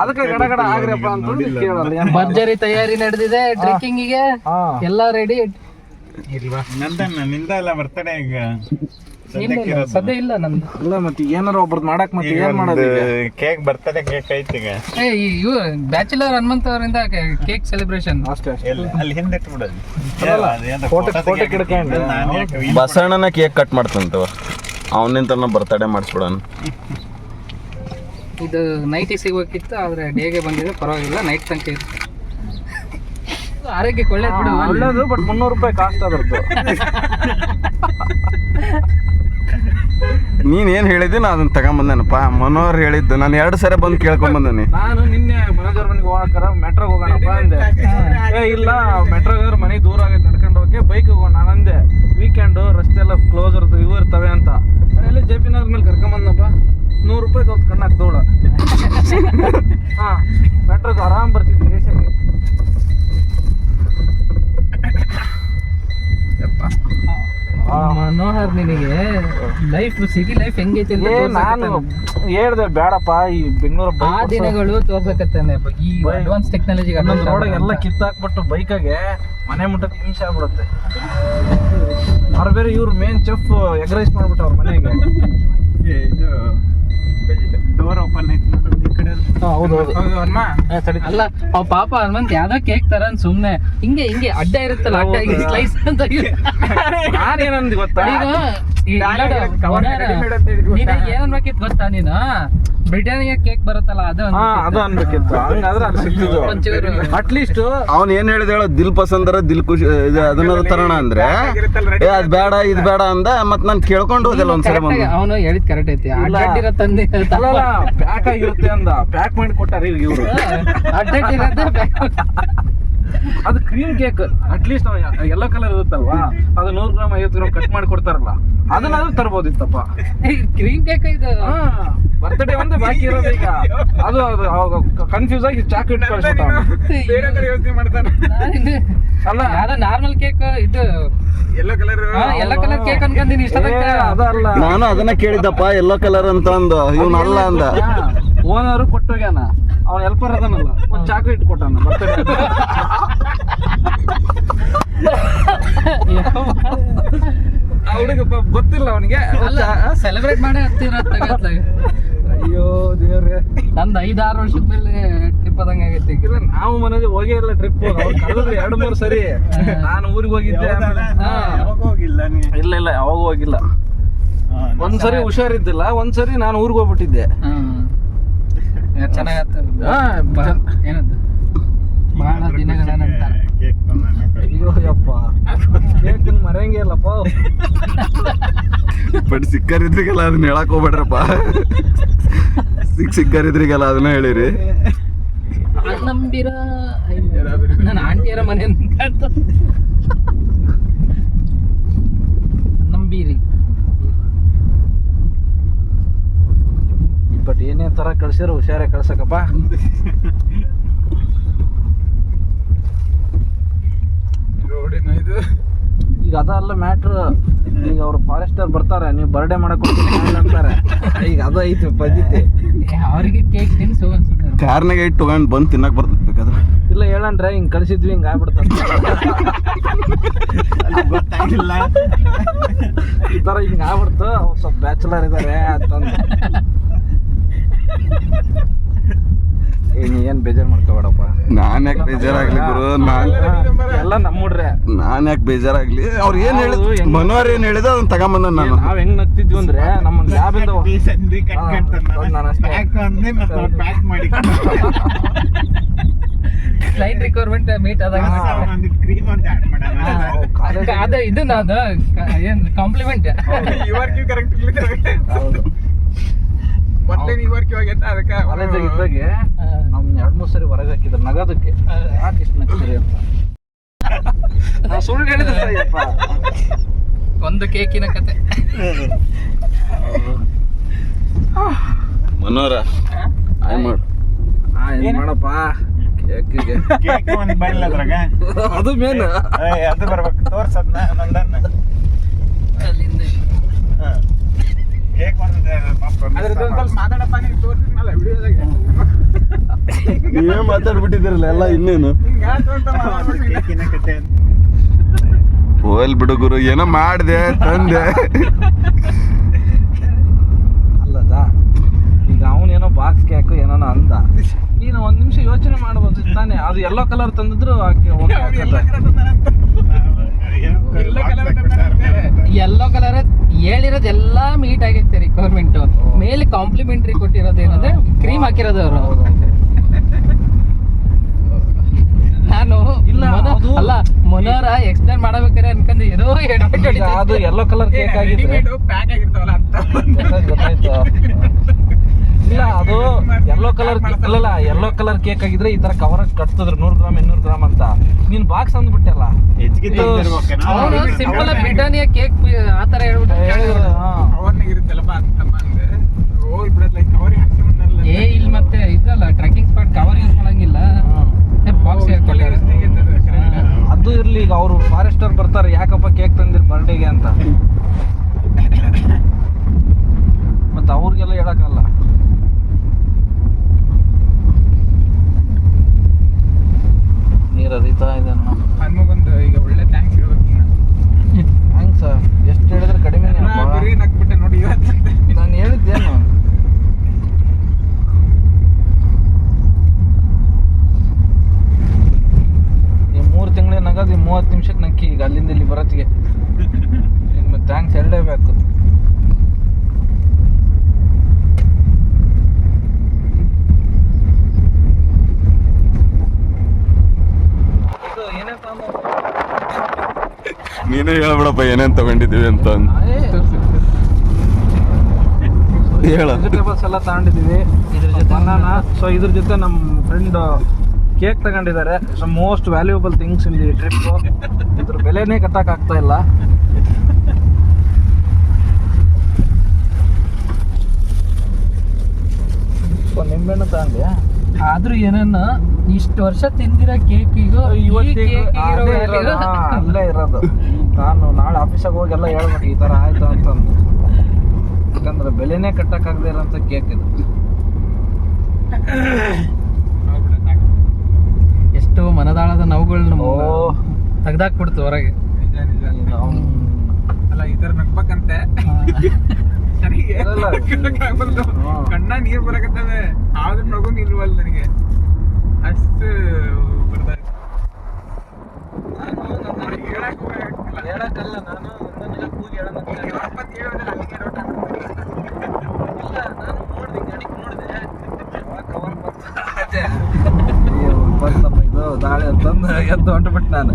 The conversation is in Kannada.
ಅದಕ್ಕೆ ಗಡಗಡ ಗಡ ಆಗ್ರಪ್ಪ ಅಂತ ಕೇಳಲ್ಲ ಭರ್ಜರಿ ತಯಾರಿ ನಡೆದಿದೆ ಡ್ರಿಂಕಿಂಗ್ಗೆ ಎಲ್ಲ ರೆಡಿ ನಂದನ್ನ ನಿಂದ ಎಲ್ಲ ಬರ್ತಡೆ ಈಗ? ಸದ್ಯಕ್ಕೆ ಸದ್ಯ ಇಲ್ಲ ನಂದು. ಇಲ್ಲ ಮತ್ತೆ ಏನಾರ ಒಬ್ರದ್ ಮಾಡಕ್ ಮತ್ತೆ ಏನ್ ಮಾಡೋದು ಈಗ? ಕೇಕ್ ಬರ್ತಡೆ ಕೇಕ್ ಐತಿ ಈಗ. ಏ ಇವ್ ಬ್ಯಾಚುಲರ್ ಹನುಮಂತ ಅವರಿಂದ ಕೇಕ್ ಸೆಲೆಬ್ರೇಷನ್ ಅಷ್ಟೇ ಅಷ್ಟೇ. ಅಲ್ಲಿ ಹಿಂದೆ ಇಟ್ಬಿಡೋದು. ಬಸಣ್ಣನ ಕೇಕ್ ಕಟ್ ಮಾಡ್ತಂತವ ಅವನಿಂದ ಬರ್ತಡೇ ಮಾಡಿಸ್ಬಿಡೋಣ. ಇದು ನೈಟಿಗೆ ಸಿಗಬೇಕಿತ್ತು ಆದರೆ ಡೇಗೆ ಬಂದಿದೆ ಪರವಾಗಿಲ್ಲ ನೈಟ್ ತನಕ ಇತ್ತು. ಆರೋಗ್ಯಕ್ಕೆ ಒಳ್ಳೇದು ಬಿಡು ಒಳ್ಳೇದು ಬಟ್ ಮುನ್ನೂರು ರೂಪಾಯಿ ಕಾಸ್ಟ್ ಅದ್ರದ್ದು ನೀನ್ ಏನ್ ಹೇಳಿದ್ದೆ ನಾ ಅದನ್ನ ತಗೊಂಬಂದೇನಪ್ಪ. ಮನೋಹರ್ ಹೇಳಿದ್ದು ನಾನು ಎರಡು ಸರಿ ಬಂದು ಕೇಳ್ಕೊಂಡ್ ಬಂದನಿ ನಾನು ನಿನ್ನೆ ಮನೋಜರ್ ಮನೆಗೆ ಹೋಗಕ್ಕಾರ ಮೆಟ್ರೋಗೆ ಹೋಗೋಣಪ್ಪ ಅಂದೆ. ಏ ಇಲ್ಲ ಮೆಟ್ರೋಗೆ ಮನೆ ದೂರ ಆಗೈತೆ ನಡ್ಕೊಂಡು ಹೋಗಿ ಬೈಕ್ ಹೋಗೋಣ ನಾನು ಅಂದೆ. ವೀಕೆಂಡು ರಸ್ತೆ ಎಲ್ಲ ಕ್ಲೋಸ್ ಇರ್ತವೆ ಇವು ಇರ್ತವೆ ಅಂತ. ಅಲ್ಲಿ ಜೆ ಪಿ ನಗರ್ ಮೇಲೆ ಕರ್ಕೊಂಬಂದಪ್ಪ ನೂರು ರೂಪಾಯಿ ತೊಗೊಂಡು ಕಣ್ಣಾಕ್ ದೂಡ ಹಾಂ ಮೆಟ್ರೋಗೆ ಆರಾಮ್ ಬರ್ತಿದ್ವಿ ಏಷ್ಯಾಗೆ ಮನೋಹರ್ ನಿನಗೆ ಲೈಫ್ ಸಿಟಿ ಲೈಫ್ ಹೆಂಗೈತಿ ಅಂತ ಏ ನಾನು ತೋರ್ಸಕತ್ತಾನೆ. ಹೇಳ್ದೆ ಬೇಡಪ್ಪ ಈ ಬೆಂಗಳೂರು ಆ ದಿನಗಳು ತೋರ್ಸಕತ್ತಾನೆ. ಈ ಅಡ್ವಾನ್ಸ್ ಟೆಕ್ನಾಲಜಿ ಒಂದೊಂದು ರೋಡಾಗ ಎಲ್ಲ ಕಿತ್ತಾಕ್ಬಿಟ್ಟು ಬೈಕಾಗೆ ಮನೆ ಮುಟ್ಟಕ್ಕೆ ಹಿಂಸೆ ಆಗ್ಬಿಡುತ್ತೆ. ಅವ್ರು ಬೇರೆ ಇವ್ರು ಮೇನ್ ಚೆಫ್ ಎಗ್ ರೈಸ್ ಮಾಡ್ಬಿಟ್ಟು ಅವ್ರ ಮನೆಗೆ. ಇದು ಡೋರ್ ಓಪನ್ ಐತಿ ಅಲ್ಲ ಅವ್ ಪಾಪ ಹನುಮಂತ್ ಯಾವ್ದೋ ಕೇಕ್ ತರ ಸುಮ್ನೆ. ಹಿಂಗೆ ಹಿಂಗೆ ಅಡ್ಡ ಇರುತ್ತಲ್ಲ ಅಡ್ಡ ಹಿಂಗೆ ಸ್ಲೈಸ್ ಅಂತ ನಾನೇನಂದ್ ಗೊತ್ತಾ? ಈಗ ಈ ನೋಡು, ಮನೋಹರ, ನೀನು ಏನ್ ಅನ್ಬೇಕಿತ್ತು ಗೊತ್ತಾ ನೀನು? ಬ್ರಿಟಾನಿಯಾ ಕೇಕ್ ಬರುತ್ತಲ್ಲ ಅದು ಹಾ ಅದು ಅನ್ಬೇಕಿತ್ತು ಹಂಗಾದ್ರೆ ಅದು ಸಿಕ್ತಿದ್ದು ಒಂಚೂರು. ಅಟ್ಲೀಸ್ಟ್ ಅವ್ನ್ ಏನ್ ಹೇಳಿದ ಹೇಳ? ದಿಲ್ ಪಸಂದರ ದಿಲ್ ಖುಷಿ ಇದು ಅದನ್ನ ತರೋಣ ಅಂದ್ರೆ ಏ ಅದ್ ಬೇಡ ಇದ್ ಬೇಡ ಅಂದ ಮತ್ ನಾನ್ ಕೇಳ್ಕೊಂಡು ಹೋದಲ್ಲ ಒಂದ್ಸಲ ಬಂದು. ಅವನು ಹೇಳಿದ್ ಕರೆಕ್ಟ್ ಐತಿ. ಅಡ್ಡಿರೋ ತಂದೆ ಅಲ್ಲಲ್ಲ ಪ್ಯಾಕ್ ಆಗಿರುತ್ತೆ ಅಂದ. ಪ್ಯಾಕ್ ಮಾಡಿ ಕೊಟ್ಟಾರ ಇವರು. ಅಡ್ಡಿರೋದು ಅದು cream cake at least yellow colour ಇರುತ್ತಲ್ವಾ? ಅದು ನೂರು ಗ್ರಾಮ್ ಐವತ್ತು ಗ್ರಾಮ್ ಕಟ್ ಮಾಡಿ ಕೊಡ್ತಾರಲ್ಲ. ಅದನ್ನಾದ್ರೂ ತರ್ಬೋದಿತ್ತಪ್ಪ. ಕ್ರೀಮ್ ಕೇಕ್ ಇದು ಬರ್ತ್ಡೇ ಒಂದೇ ಬಾಕಿ ಇರೋದು ಈಗ. ಅದು ಅದು ಕನ್ಫ್ಯೂಸ್ ಆಗಿ ಚಾಕ್ಲೇಟ್ ಬೇರೆ ಕಡೆ ಯೋಚನೆ ಮಾಡ್ತಾನೆ. ಅಲ್ಲ. ಅದ ನಾರ್ಮಲ್ ಕೇಕ್ ಇದು. Yellow colour yellow colour cake ಅನ್ಕೊಂತೀನಿ ಇಷ್ಟ ಅದ ಅದಲ್ಲ. ನಾನು ಅದನ್ನ ಕೇಳಿದ್ದಪ್ಪ ಎಲ್ಲೋ ಕಲರ್ ಅಂತ ಅಂದು. ಇವ್ನ ಅಲ್ಲ ಅಂದ. ಓನರು ಕೊಟ್ಟೋಗ್ಯಾನ ಅವ್ನ ಹೆಲ್ಪರ್ ಅದನಲ್ಲ. ಒಂದು ಚಾಕ್ಲೇಟ್ ಕೊಟ್ಟಾನ ಬರ್ತಡೇ ಹುಡುಗ ಗೊತ್ತಿಲ್ಲ ಅವನಿಗೆ. ಅಲ್ಲ ಸೆಲೆಬ್ರೇಟ್ ಮಾಡೇ ಹತ್ತಿರ ಅಯ್ಯೋ ದೇವ್ರೆ. ನಂದು ಐದಾರು ವರ್ಷದ ಮೇಲೆ ಟ್ರಿಪ್ ಆದಂಗೆ ಆಗೈತಿ ಇಲ್ಲ ನಾವು ಮನೇಲಿ ಹೋಗೇ ಇಲ್ಲ ಟ್ರಿಪ್ ಕಳೆದ್ರೆ ಎರಡು ಮೂರು ಸರಿ. ನಾನು ಊರಿಗೆ ಹೋಗಿದ್ದೆ ಹೋಗಿಲ್ಲ ಇಲ್ಲ ಇಲ್ಲ ಯಾವಾಗ ಹೋಗಿಲ್ಲ. ಒಂದ್ಸರಿ ಹುಷಾರಿದ್ದಿಲ್ಲ ಒಂದ್ಸರಿ ನಾನು ಊರಿಗೆ ಹೋಗ್ಬಿಟ್ಟಿದ್ದೆ. ಹ್ಮ್ ಚೆನ್ನಾಗತ್ತ ಏನದು? ಬಹಳ ದಿನಗಳ ನಂತರ. ಕೇಕ್ ಅಯ್ಯೋ ಯಪ್ಪ. ಕೇಕ್ ಮರೆಯಂಗಿಲ್ಲಪ್ಪ ಬಟ್ ಸಿಕ್ಕರಿದ್ರಿಗೆಲ್ಲ ಅದನ್ನ ಹೇಳಕ್ ಹೋಗ್ಬೇಡ್ರಪ್ಪ. ಸಿಕ್ ಸಿಕ್ಕರಿದ್ರಿಗೆಲ್ಲ ಅದನ್ನ ಹೇಳಿರಿ. ನಂಬಿರ ನನ್ನ ಆಂಟಿಯರ ಮನೆ ಅಂತ ನಂಬೀರಿ. ಬಟ್ ಏನೇ ತರ ಕಳ್ಸಿರೋ ಹುಷಾರೇ ಕಳ್ಸಕಪ್ಪ ರೋಡಿನ ಇದು? ಈಗ ಅದಲ್ಲ ಮ್ಯಾಟ್ರ್ ಈಗ ಅವ್ರು ಫಾರೆಸ್ಟರ್ ಬರ್ತಾರೆ ನೀವು ಬರ್ಡೇ ಮಾಡಕ್ ಅಂತಾರೆ. ಈಗ ಅದ ಐತಿ ಪದ್ಧತಿ ಅವರಿಗೆ ಕೇಕ್ ತಿನ್ಸು ಅನ್ಸುತ್ತೆ. ಕಾರ್ನಾಗ ಇಟ್ಟು ತಗೊಂಡ್ ಬಂದು ತಿನ್ನಕ್ ಬರ್ತದೆ ಬೇಕಾದ್ರೆ. ಇಲ್ಲ ಹೇಳಣ್ರೆ ಹಿಂಗ್ ಕಳ್ಸಿದ್ವಿ ಹಿಂಗ್ ಆಗ್ಬಿಡ್ತಾರೆ ಗೊತ್ತಾಗಿಲ್ಲ. ಈ ತರ ಹಿಂಗ್ ಆಗ್ಬಿಡ್ತು. ಅವ್ರು ಸ್ವಲ್ಪ ಬ್ಯಾಚುಲರ್ ಇದಾರೆ ಅಂತಂದು ಏ ನೀ ಏನ್ ಬೇಜಾರ್ ಮಾಡ್ಕೋಬೇಡಪ್ಪ ನಾನ್ ಯಾಕೆ ಬೇಜಾರಾಗ್ಲಿ ಗುರು? ನಾನ್ ಎಲ್ಲ ನಮ್ಮ ಹುಡ್ರೆ. ನಾನ್ ಯಾಕೆ ಬೇಜಾರಾಗ್ಲಿ? ಅವ್ರ ಏನ್ ಹೇಳಿದ್ ಹೌದು, ಹೆಂಗ್- ಮನೋಹರ್ ಏನ್ ಹೇಳಿದ ಅದನ್ನ ತಗೊಂಬಂದ ನಾನು ನಾವ್ ಹೆಂಗ್ ನಗ್ತಿದ್ವಿ ಅಂದ್ರೆ ನಮ್ಮ ಲ್ಯಾಬಿಂದ ಈ ಸಂಧಿ ಕಟ್ ಹಾ, ಕಟ್ತಾನೆ. ನಾನು ಅಷ್ಟೇ. ಪ್ಯಾಕ್ ಅಂದೆ ಮತ್ತೆ ಅವ್ರು ಪ್ಯಾಕ್ ಮಾಡಿ ಕ್ಲೈಂಟ್ ರಿಕ್ವೈರ್ಮೆಂಟ್ ಮೀಟ್ ಆದಾಗ ಮಾಡೋಣ. ಅದ ಇದು ನಾದ ಏನ್ ಕಾಂಪ್ಲಿಮೆಂಟ್ ಕರೆಕ್ಟ್ ಇವರ್ಕಿವ್ ಆಗೈತೆ ಅದಕ್ಕೆ ಕಾಲೇಜಾಗ ಇದ್ದಾಗೆ ನಮ್ ಎರಡು ಮೂರು ಸರಿ ಹೊರಗೆ ಹಾಕಿದ್ರು ನಗೋದಕ್ಕೆ ಯಾಕೆ ಇಷ್ಟು ನಗ್ತೀರಿ ಅಂತ. ನಾವ್ ಸುಳ್ಳು ಹೇಳಿದ್ರೆ ಒಂದು ಕೇಕಿನ ಕತೆ. ಮನೋರ ಆಯ್ ಮಾಡು? ಏನ್ ಮಾಡಪ್ಪ? ಕೇಕಿಗೆ. ಕೇಕ್ ಒಂದ್ ಬರಲ್ಲ ಅದ್ರಾಗ. ಅದು ಮೇನ್. ಅದು ಬರ್ಬೇಕು. ತೋರ್ಸದ್ನ ನಂದನ್ನ ಅಲ್ಲಿಂದ ಕೇಕ್ ಒಂದು ಪಾಪ ಮಾತಾಡಪ್ಪ ನೀವು ತೋರ್ಸಿದ್ನಲ್ಲ ವಿಡಿಯೋದಾಗ. ನೀವೇ ಮಾತಾಡ್ಬಿಟ್ಟಿದ್ದೀರಲ್ಲ ಎಲ್ಲ ಇನ್ನೇನು. ಹೋಲ್ ಬಿಡು ಗುರು ಏನೋ ಮಾಡಿದೆ ತಂದೆ. ಅಲ್ಲದ ಈಗ ಅವನೇನೋ ಬಾಕ್ಸ್ ಕ್ಯಾಕು ಏನೋ ಅಂದ. ನೀನು ಒಂದ್ ನಿಮಿಷ ಯೋಚನೆ ಮಾಡ್ಬೋದು ತಾನೆ. ಅದು ಎಲ್ಲೋ ಕಲರ್ ತಂದಿದ್ರು. ಯೆಲ್ಲೋ ಕಲರ್ ಹೇಳಿರೋದು ಎಲ್ಲಾ ಮೀಟ್ ಆಗೈತೆ ಗೌರ್ಮೆಂಟ್ ಮೇಲೆ ಕಾಂಪ್ಲಿಮೆಂಟ್ರಿ ಕೊಟ್ಟಿರೋದು ಏನಂದ್ರೆ ಕ್ರೀಮ್ ಹಾಕಿರೋದು ಅವರು. ನಾನು ಇಲ್ಲ, ಅದು- ಅಲ್ಲ ಮನೋರ ಎಕ್ಸ್ಪ್ಲೇನ್ ಮಾಡಬೇಕಾರೆ ಅನ್ಕೊಂಡು ಏನೋ ಎಡವಟ್ಟು ಅದು ಎಲ್ಲೋ ಕಲರ್ ಕೇಕ್ ಆಗಿದ್ರೆ. ಗೊತ್ತಾಯ್ತು, ಗೊತ್ತಾಯ್ತು. ಇಲ್ಲ ಅದು ಎಲ್ಲೋ ಕಲರ್ ಅಲ್ಲಲ್ಲ ಎಲ್ಲೋ ಕಲರ್ ಕೇಕ್ ಆಗಿದ್ರೆ ಈ ತರ ಕವರ್ ಕಟ್ತಿದ್ರು ನೂರ್ ಗ್ರಾಮ್ ಇನ್ನೂರು ಗ್ರಾಮ್ ಅಂತ. ನೀನ್ ಬಾಕ್ಸ್ ಅಂದ್ಬಿಟ್ಟಲ್ಲ ಸಿಂಪಲ್ ಬ್ರಿಟಾನಿಯ ಕೇಕ್ ಆತರ ಹೇಳ್ಬಿಟ್ಟು ಹೇಳಿದ್ರು, ಹಾ. ಏ ಇಲ್ಲಿ ಮತ್ತೆ ಇದಲ್ಲ ಟ್ರೆಕಿಂಗ್ ಸ್ಪಾಟ್ ಕವರ್ ಯೂಸ್ ಮಾಡಂಗಿಲ್ಲ. ಬಾಕ್ಸ್ ಅದು ಇರ್ಲಿ ಈಗ ಅವರು ಫಾರೆಸ್ಟರ್ ಬರ್ತಾರೆ ಯಾಕಪ್ಪ ಕೇಕ್ ತಂದಿರ್ ಬರ್ಡೇಗೆ ಅಂತ ಮತ್ತೆ ಅವ್ರಿಗೆಲ್ಲ ಹೇಳಕ್ಕಲ್ಲ ನೀರು ಹರಿತಾ ಇದೆ ಹನ್ಮಗೊಂದು ಈಗ ಒಳ್ಳೆ ಥ್ಯಾಂಕ್ಸ್ ಹೇಳ್ಬೇಕು ಹೆಂಗ್ ಸರ್ ಎಷ್ಟು ಹೇಳಿದ್ರೆ ಕಡಿಮೆ ಬರೀ ನಕ್ಬಿಟ್ಟೆ ನೋಡಿ ಇವತ್ತು ನಾನು ಹೇಳಿದ್ದೇನು ಈ ಮೂರು ತಿಂಗಳಿನ ನಗದು ಈ ಮೂವತ್ತು ನಿಮಿಷಕ್ಕೆ ನಕ್ಕಿ ಈಗ ಅಲ್ಲಿಂದ ಇಲ್ಲಿ ಬರೋತ್ತಿಗೆ ಇನ್ನು ಥ್ಯಾಂಕ್ಸ್ ಹೇಳಲೇಬೇಕು ಇದು ಏನೇ ತಗೊಂಡು ನೀನೇ ಹೇಳ್ಬಿಡಪ್ಪ ಏನೇನ್ ತಗೊಂಡಿದ್ದೀವಿ ಅಂತ ಹೇಳಬಲ್ಸ್ ಹೇಳ. ವೆಜಿಟೇಬಲ್ಸ್ ಎಲ್ಲ ತಗೊಂಡಿದ್ದೀವಿ. ಇದ್ರ ಜೊತೆ ಬನಾನ ಸೊ ಇದ್ರ ಜೊತೆ ನಮ್ಮ ಫ್ರೆಂಡ್ ಕೇಕ್ ತಗೊಂಡಿದ್ದಾರೆ. So most valuable things in the trip ಇದ್ರ ಬೆಲೆನೇ ಕಟ್ಟಕ್ಕಾಗ್ತಾ ಇಲ್ಲ. ಸೊ ನಿಂಬೆಹಣ್ಣು ತಗೊಂಡೆ. ಆದ್ರೂ ಏನನ್ನ ಇಷ್ಟು ವರ್ಷ ತಿಂದಿರೋ ಕೇಕಿಗೂ ಇವತ್ತಿಗೆ ಅಲ್ಲೇ ಇರೋದು. ನಾನು ನಾಳೆ ಆಫೀಸಾಗ ಹೋಗಿ ಎಲ್ಲ ಹೇಳ್ಬೇಕು ಈ ತರ ಆಯ್ತು ಅಂತಂದು ಯಾಕಂದ್ರೆ ಬೆಲೆನೇ ಕಟ್ಟಕ್ಕಾಗದೇ ಇರೋಂಥ ಕೇಕ್ ಇದು. ಎಷ್ಟು ಮನದಾಳದ ನೋವುಗಳನ್ನ ತಗ್ದಾಕ್ ತೆಗ್ದಾಕ್ಬಿಡ್ತು ಹೊರಗೆ. ಅಲ್ಲ ಈ ತರ ನಗ್ಬೇಕಂತೆ. ಕಣ್ಣ ನೀರ್ ಬರಕತ್ತವೆ. ಆದ್ರೂ ಬಂತು. ಅದೇ. ಅಯ್ಯೋ, ಬಂತಮ್ಮ ಇದು ದಾಳಿ ಅಂತಂದು ಎದ್ದು ಹೊಂಟ್ಬಿಟ್ಟು ನಾನು